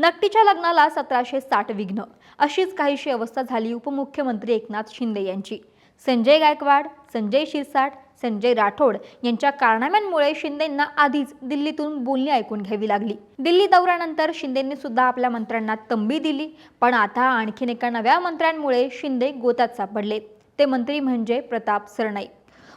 नकटीच्या लग्नाला सतराशे साठ विघ्न. अशीच काहीशी अवस्था झाली उपमुख्यमंत्री एकनाथ शिंदे यांची. संजय गायकवाड संजय शिरसाट संजय राठोड यांच्या कारनाम्यांमुळे शिंदेंना आधीच दिल्लीतून बोलणी ऐकून घ्यावी लागली. दिल्ली दौऱ्यानंतर शिंदेंनी सुद्धा आपल्या मंत्र्यांना तंबी दिली पण आता आणखीन एका नव्या मंत्र्यांमुळे शिंदे गोत्यात सापडले. ते मंत्री म्हणजे प्रताप सरनाईक.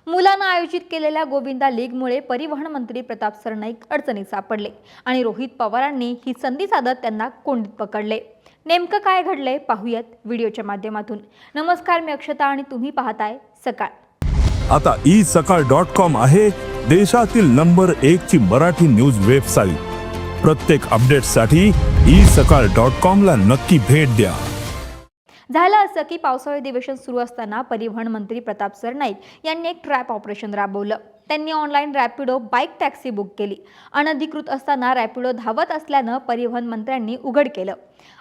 मुलांना आयोजित केलेल्या गोविंदा लीगमुळे परिवहन मंत्री प्रताप सरनाईक अडचणीत सापडले आणि रोहित पवारांनी ही संधी साधत त्यांना कोंडीत पकडले. नेमकं काय घडलंय पाहूयात व्हिडिओच्या माध्यमातून. नमस्कार मी अक्षता आणि तुम्ही पाहताय सकाळ. आता ई सकाळ डॉट कॉम आहे देशातील नंबर एक ची मराठी न्यूज वेबसाईट. प्रत्येक अपडेटसाठी ई सकाळ डॉट कॉम ला नक्की भेट द्या. झालं असं की पावसाळी अधिवेशन सुरू असताना परिवहन मंत्री प्रताप सरनाईक यांनी एक ट्रॅप ऑपरेशन राबवलं. त्यांनी online Rapido bike taxi book केली. अनधिकृत असताना रॅपिडो धावत असल्यानं परिवहन मंत्र्यांनी उघड केलं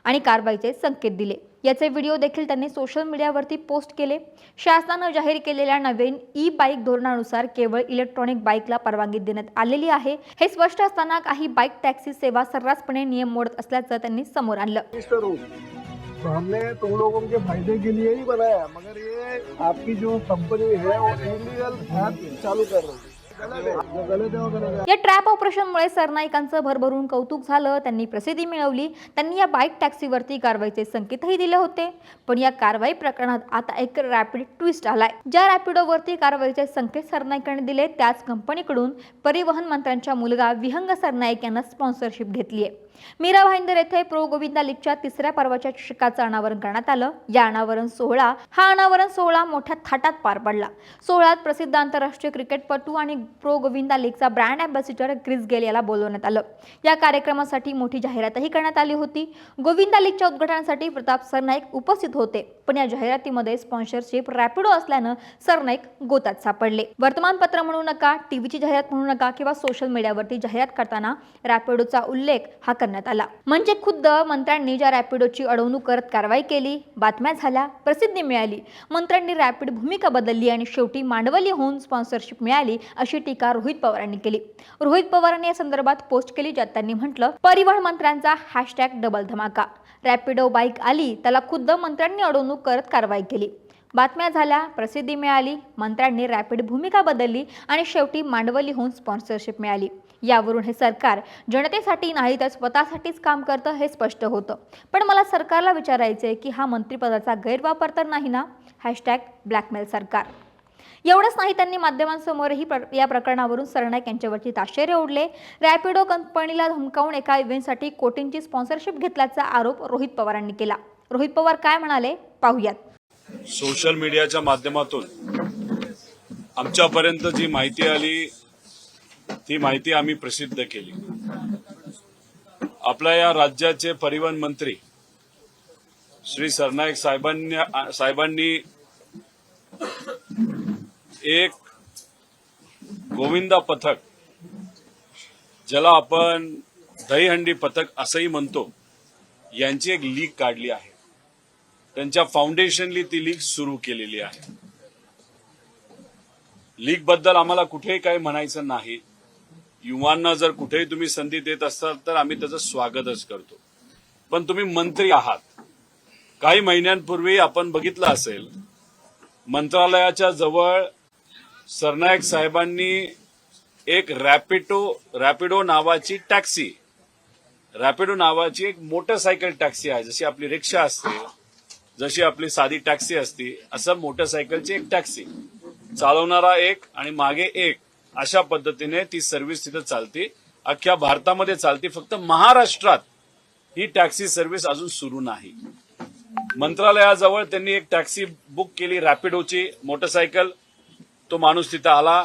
आणि कारवाईचे संकेत दिले. याचे व्हिडिओ देखील त्यांनी सोशल मीडियावरती पोस्ट केले. शासनानं जाहीर केलेल्या नवीन ई बाईक धोरणानुसार केवळ इलेक्ट्रॉनिक बाईकला परवानगी देण्यात आलेली आहे. हे स्पष्ट असताना काही बाईक टॅक्सी सेवा सर्रासपणे नियम मोडत असल्याचं त्यांनी समोर आणलं. तो हमने तुम लोगों के फायदे के लिए ही बनाया मगर ये आपकी जो कंपनी है वो इलीगल ऐप चालू कर रही है। या ट्रॅप ऑपरेशनमुळे सरनाईकांचं भरभरून कौतुक झालं. त्यांनी प्रसिद्धी मिळवली. त्यांनी या बाईक टॅक्सीवरती कारवाईचे संकेतही दिले होते. पण या कारवाई प्रकरणात आता एक रॅपिड ट्विस्ट आलाय. ज्या रॅपिडोवरती कारवाईचे संकेत सरनाईकांनी दिले त्याच कंपनीकडून परिवहन मंत्र्यांच्या मुलगा विहंग सरनाईक यांना स्पॉन्सरशिप घेतली आहे मीरा भाईंदर येथे प्रो गोविंदा लीगच्या तिसऱ्या पर्वाच्या चषकाचं अनावरण करण्यात आलं. या अनावरण सोहळा हा अनावरण सोहळा मोठ्या थाटात पार पडला. सोहळ्यात प्रसिद्ध आंतरराष्ट्रीय क्रिकेटपटू आणि प्रो गोविंदा लीगचा ब्रँड अँबॅसिडर क्रिस गेल याला बोलवण्यात आलं. या कार्यक्रमासाठी मोठी जाहिरातही करण्यात आली होती. गोविंदा लीगच्या उद्घाटनासाठी प्रताप सरनाईक उपस्थित होते. पण या जाहिरातीमध्ये स्पॉन्सरशिप रॅपिडो असल्यानं सरनाईक गोतात सापडले. वर्तमानपत्र म्हणू नका टीव्हीची जाहिरात म्हणू नका किंवा सोशल मीडियावरती जाहिरात करताना रॅपिडोचा उल्लेख हा करण्यात आला. म्हणजे खुद्द मंत्र्यांनी ज्या रॅपिडोची अडवणूक करत कारवाई केली बातम्या झाल्या प्रसिद्धी मिळाली. मंत्र्यांनी रॅपिड भूमिका बदलली आणि शेवटी मांडवलीहून स्पॉन्सरशिप मिळाली अशी टीका रोहित पवारांनी केली. रोहित पवारांनी या संदर्भात पोस्ट केली ज्यात त्यांनी म्हटलं परिवहन मंत्र्यांचा हॅशटॅग डबल धमाका. रॅपिडो बाईक आली त्याला खुद्द मंत्र्यांनी अडवणूक करत कारवाई केली. बातम्या झाल्या प्रसिद्धी मिळाली मंत्र्यांनी रॅपिड भूमिका बदलली आणि शेवटी मांडवलीहून स्पॉन्सरशिप मिळाली. यावरून हे सरकार जनतेसाठी नाही तर स्वतःसाठीच काम करतं हे स्पष्ट होतं. पण मला सरकारला विचारायचं आहे की हा मंत्रिपदाचा गैरवापर तर नाही ना? हॅशटॅग ब्लॅकमेल सरकार. एवढंच नाही त्यांनी माध्यमांसमोरही प्र- या प्रकरणावरून सरनाईक यांच्यावरती ताशेरे ओढले. रॅपिडो कंपनीला धमकावून एका इव्हेंटसाठी कोटींची स्पॉन्सरशिप घेतल्याचा आरोप रोहित पवारांनी केला. रोहित पवार काय म्हणाले? पाहूयात. सोशल मीडियाच्या माध्यमातून आमच्यापर्यंत जी माहिती आली ती माहिती आम्ही प्रसिद्ध केली. आपल्या या राज्याचे परिवहन मंत्री श्री सरनाईक साहेबांनी साहेबांनी एक गोविंदा पथक ज्याला आपण दहीहंडी पथक असंही म्हणतो यांची एक लीग काढली आहे. त्यांच्या फाउंडेशनली ती लीग सुरू केलेली आहे. लीगबद्दल आम्हाला कुठेही काही म्हणायचं नाही. युवांना जर कुठेही तुम्ही संधी देत असाल तर आम्ही त्याचं स्वागतच करतो. पण तुम्ही मंत्री आहात. काही महिन्यांपूर्वी आपण बघितलं असेल मंत्रालयाच्या जवळ सरनायक साहेबांनी एक रॅपिडो रॅपिडो नावाची टॅक्सी रॅपिडो नावाची एक मोटरसायकल टॅक्सी आहे. जशी आपली रिक्षा असते जशी आपली साधी टॅक्सी असती असं मोटरसायकलची एक टॅक्सी. चालवणारा एक आणि मागे एक अशा पद्धतीने ती सर्व्हिस तिथं चालते. अख्ख्या भारतामध्ये चालते फक्त महाराष्ट्रात ही टॅक्सी सर्व्हिस अजून सुरू नाही. मंत्रालयाजवळ त्यांनी एक टॅक्सी बुक केली रॅपिडोची मोटरसायकल. तो माणूस तिथं आला.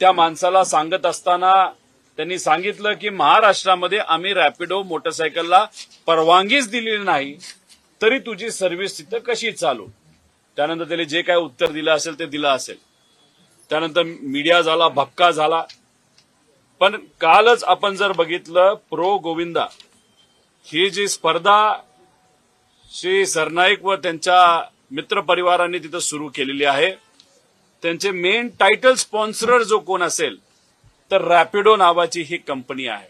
त्या माणसाला सांगत असताना त्यांनी सांगितलं की महाराष्ट्रामध्ये आम्ही रॅपिडो मोटरसायकलला परवानगीच दिलेली नाही. तरी तुझी सर्व्हिस तिथं कशी चालू? त्यानंतर त्याने जे काय उत्तर दिलं असेल ते दिलं असेल. त्यानंतर मीडिया झाला भक्का झाला. पण कालच आपण जर बघितलं प्रो गोविंदा ही जी स्पर्धा श्री सरनाईक व त्यांच्या मित्रपरिवारांनी तिथं सुरू केलेली आहे त्यांचे मेन टायटल स्पॉन्सरर जो कोण असेल तर रॅपिडो नावाची ही कंपनी आहे.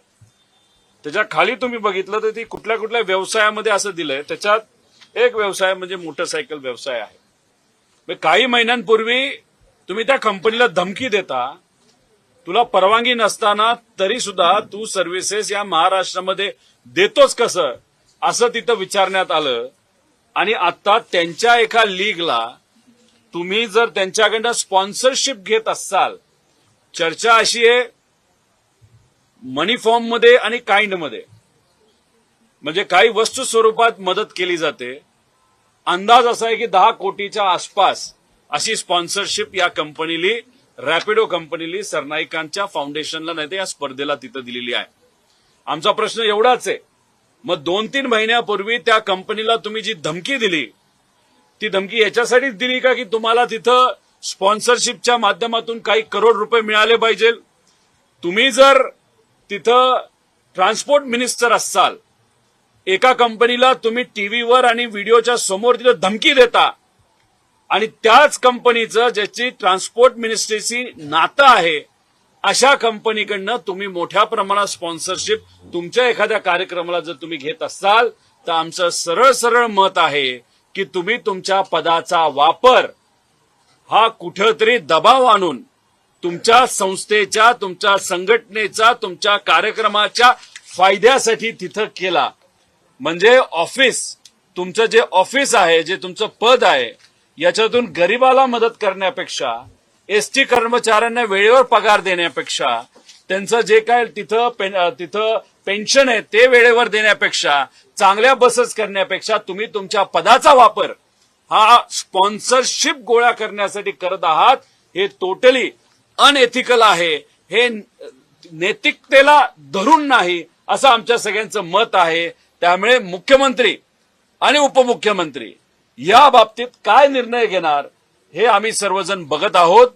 त्याच्याखाली तुम्ही बघितलं तर ती कुठल्या कुठल्या व्यवसायामध्ये असं दिलंय त्याच्यात एक व्यवसाय म्हणजे मोटरसायकल व्यवसाय आहे. काही महिन्यांपूर्वी तुम्ही त्या कंपनीला धमकी देता तुला परवानगी नसताना तरी सुद्धा तू सर्व्हिसेस या महाराष्ट्रामध्ये देतोच कसं असं तिथं विचारण्यात आलं. आणि आता त्यांच्या एका लीगला तुम्ही जर त्यांच्याकडनं स्पॉन्सरशिप घेत असाल चर्चा अशी आहे मनी फॉर्ममध्ये आणि काइंडमध्ये. म्हणजे काही वस्तू स्वरूपात मदत केली जाते. अंदाज असा आहे की दहा कोटीच्या आसपास अशी स्पॉन्सरशिप या कंपनीली रॅपिडो कंपनीली सरनाईकांच्या फाउंडेशनला नाही तर या स्पर्धेला तिथं दिलेली आहे. आमचा प्रश्न एवढाच आहे. मग दोन तीन महिन्यापूर्वी त्या कंपनीला तुम्ही जी धमकी दिली ती धमकी याच्यासाठीच दिली का की तुम्हाला तिथं स्पॉन्सरशिपच्या माध्यमातून काही करोड रुपये मिळाले पाहिजे? तुम्ही जर तिथं ट्रान्सपोर्ट मिनिस्टर असाल एका कंपनीला तुम्ही टीव्हीवर आणि व्हिडिओच्या समोर तिथं धमकी देता. आणि त्याच कंपनीचं ज्याची ट्रान्सपोर्ट मिनिस्ट्रीशी नातं आहे अशा कंपनीकडनं तुम्ही मोठ्या प्रमाणात स्पॉन्सरशिप तुमच्या एखाद्या कार्यक्रमाला जर तुम्ही घेत असाल तर आमचं सरळ सरळ मत आहे की तुम्ही तुमच्या पदाचा वापर हा कुठंतरी दबाव आणून तुमच्या संस्थेच्या तुमच्या संघटनेचा तुमच्या कार्यक्रमाच्या फायद्यासाठी तिथं केला. म्हणजे ऑफिस तुमचं जे ऑफिस आहे जे तुमचं पद आहे याच्यातून गरिबाला मदत करण्यापेक्षा एसटी कर्मचाऱ्यांना वेळेवर पगार देण्यापेक्षा त्यांचं जे काय तिथं पेन- तिथं पेन्शन आहे ते वेळेवर देण्यापेक्षा चांगल्या बसेस करण्यापेक्षा तुम्ही तुमच्या पदाचा वापर हा स्पॉन्सरशिप गोळा करण्यासाठी करत आहात हे टोटली अनएथिकल आहे. हे नैतिकतेला धरून नाही असं आमच्या सगळ्यांचं मत आहे. त्यामुळे मुख्यमंत्री आणि उपमुख्यमंत्री या बाबतीत काय निर्णय घेणार हे आम्ही सर्वजण बघत आहोत.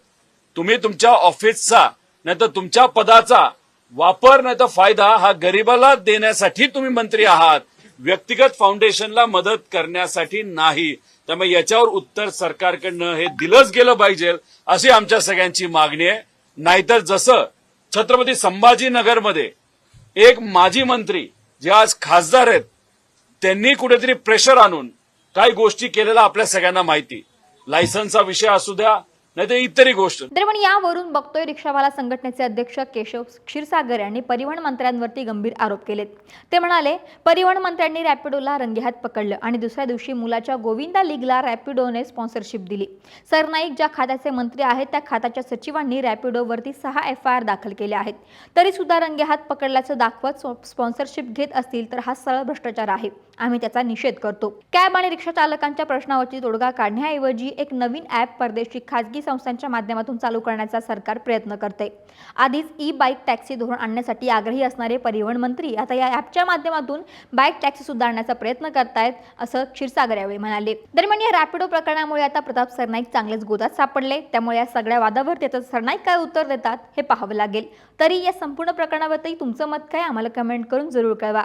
तुम्ही तुमच्या ऑफिसचा नाही तर तुमच्या पदाचा वापर नाही तर फायदा हा गरिबाला देण्यासाठी तुम्ही मंत्री आहात. व्यक्तिगत फाउंडेशनला मदत करण्यासाठी नाही. त्यामुळे याच्यावर उत्तर सरकारकडनं हे दिलंच गेलं पाहिजे अशी आमच्या सगळ्यांची मागणी आहे. नाहीतर जसं छत्रपती संभाजीनगरमध्ये एक माजी मंत्री जे आज खासदार आहेत त्यांनी कुठेतरी प्रेशर आणून काही गोष्टी केलेल्या आपल्या सगळ्यांना माहिती. लायसन्सचा विषय असू द्या नाही तर इतरही गोष्ट. दरम्यान यावरून बघतोय रिक्षावाला संघटनेचे अध्यक्ष केशव क्षीरसागर यांनी परिवहन मंत्र्यांवरती गंभीर आरोप केलेत. ते म्हणाले परिवहन मंत्र्यांनी रॅपिडोला रंगेहात पकडलं आणि दुसऱ्या दिवशी मुलाच्या गोविंदा लीगला रॅपिडोने स्पॉन्सरशिप दिली. सरनाईक ज्या खात्याचे मंत्री आहेत त्या खात्याच्या सचिवांनी रॅपिडोवरती सहा एफ आय आर दाखल केले आहेत. तरी सुद्धा रंगेहात पकडल्याचं दाखवत स्पॉन्सरशिप घेत असतील तर हा सरळ भ्रष्टाचार आहे. आम्ही त्याचा निषेध करतो. कॅब आणि रिक्षा चालकांच्या प्रश्नावरची तोडगा काढण्याऐवजी एक नवीन ॲप परदेशी खाजगी संस्थांच्या माध्यमातून चालू करण्याचा सरकार प्रयत्न करते. आधीच ई बाईक टॅक्सी धोरण आणण्यासाठी आग्रही असणारे परिवहन मंत्री आता या ॲपच्या माध्यमातून बाईक टॅक्सी सुधारण्याचा प्रयत्न करतायत असं क्षीरसागर यावेळी म्हणाले. दरम्यान या रॅपिडो प्रकरणामुळे आता प्रताप सरनाईक चांगलेच गोदात सापडले. त्यामुळे या सगळ्या वादावर त्याचं सरनाईक काय उत्तर देतात हे पाहावं लागेल. तरी या संपूर्ण प्रकरणावरती तुमचं मत काय? आम्हाला कमेंट करून जरूर कळवा.